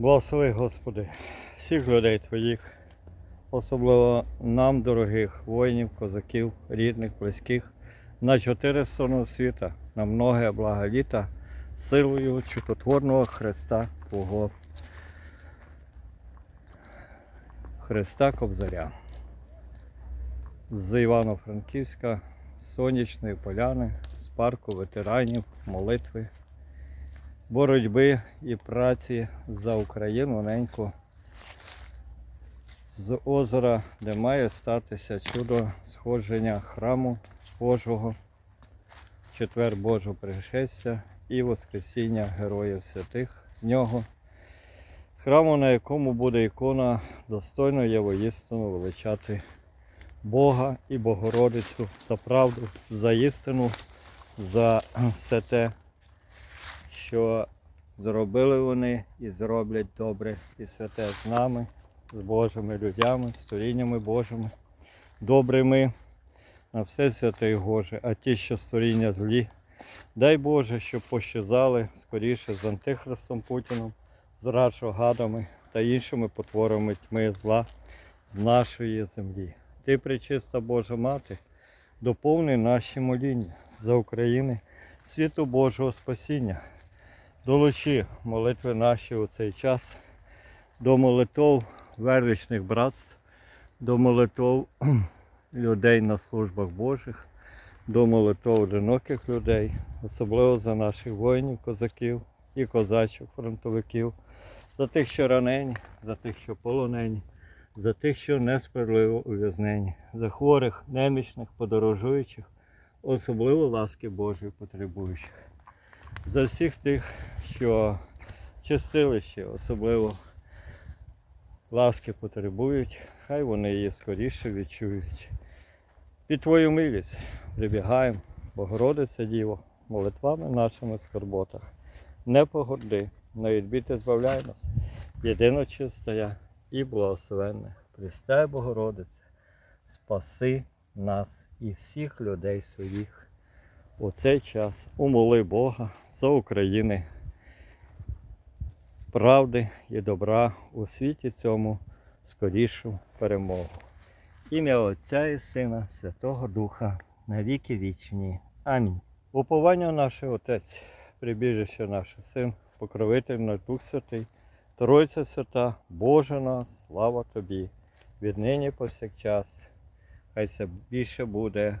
Благослови, Господи, всіх людей Твоїх, особливо нам, дорогих воїнів, козаків, рідних, близьких, на чотири сторони світа, на многе блага літа, силою чудотворного Христа Твого. Христа Кобзаря. З Івано-Франківська, Сонячної поляни, з парку ветеранів, молитви боротьби і праці за Україну неньку. З озера, де має статися чудо сходження храму Божого, четвер Божого пришестя і Воскресіння Героїв святих з нього, з храму, на якому буде ікона, достойно є воістину величати Бога і Богородицю за правду, за істину, за все те, що зробили вони і зроблять добре і святе з нами, з Божими людьми, з творіннями Божими, добрими на все святе і Боже, а ті, що створіння злі, дай Боже, щоб пощазали скоріше з Антихристом Путіном, з радшогадами та іншими потворами тьми зла з нашої землі. Ти, пречиста Божа Мати, доповни наші моління за України, світу Божого спасіння. Долучи молитви наші у цей час. До молитов вервичних братств, до молитов людей на службах Божих, до молитов одиноких людей, особливо за наших воїнів, козаків і козачок, фронтовиків, за тих, що ранені, за тих, що полонені, за тих, що несправедливо ув'язнені, за хворих, немічних, подорожуючих, особливо ласки Божої потребуючих за всіх тих, що чистилище, особливо ласки потребують, хай вони її скоріше відчують. Під Твою милість прибігаємо, Богородиця Діво, молитвами нашими скорботах. Не погорди, на відбіти збавляй нас, єдино чистая і благословенна. Христе Богородице, спаси нас і всіх людей своїх у цей час умоли Бога за України, правди і добра у світі цьому скорішу перемогу. Ім'я Отця і Сина, Святого Духа, на віки вічні. Амінь. Уповання наше Отець, прибіжище наше Син, покровитель наш Дух Святий, Тройця Свята, Боже нас, слава Тобі, віднині повсякчас, хай це більше буде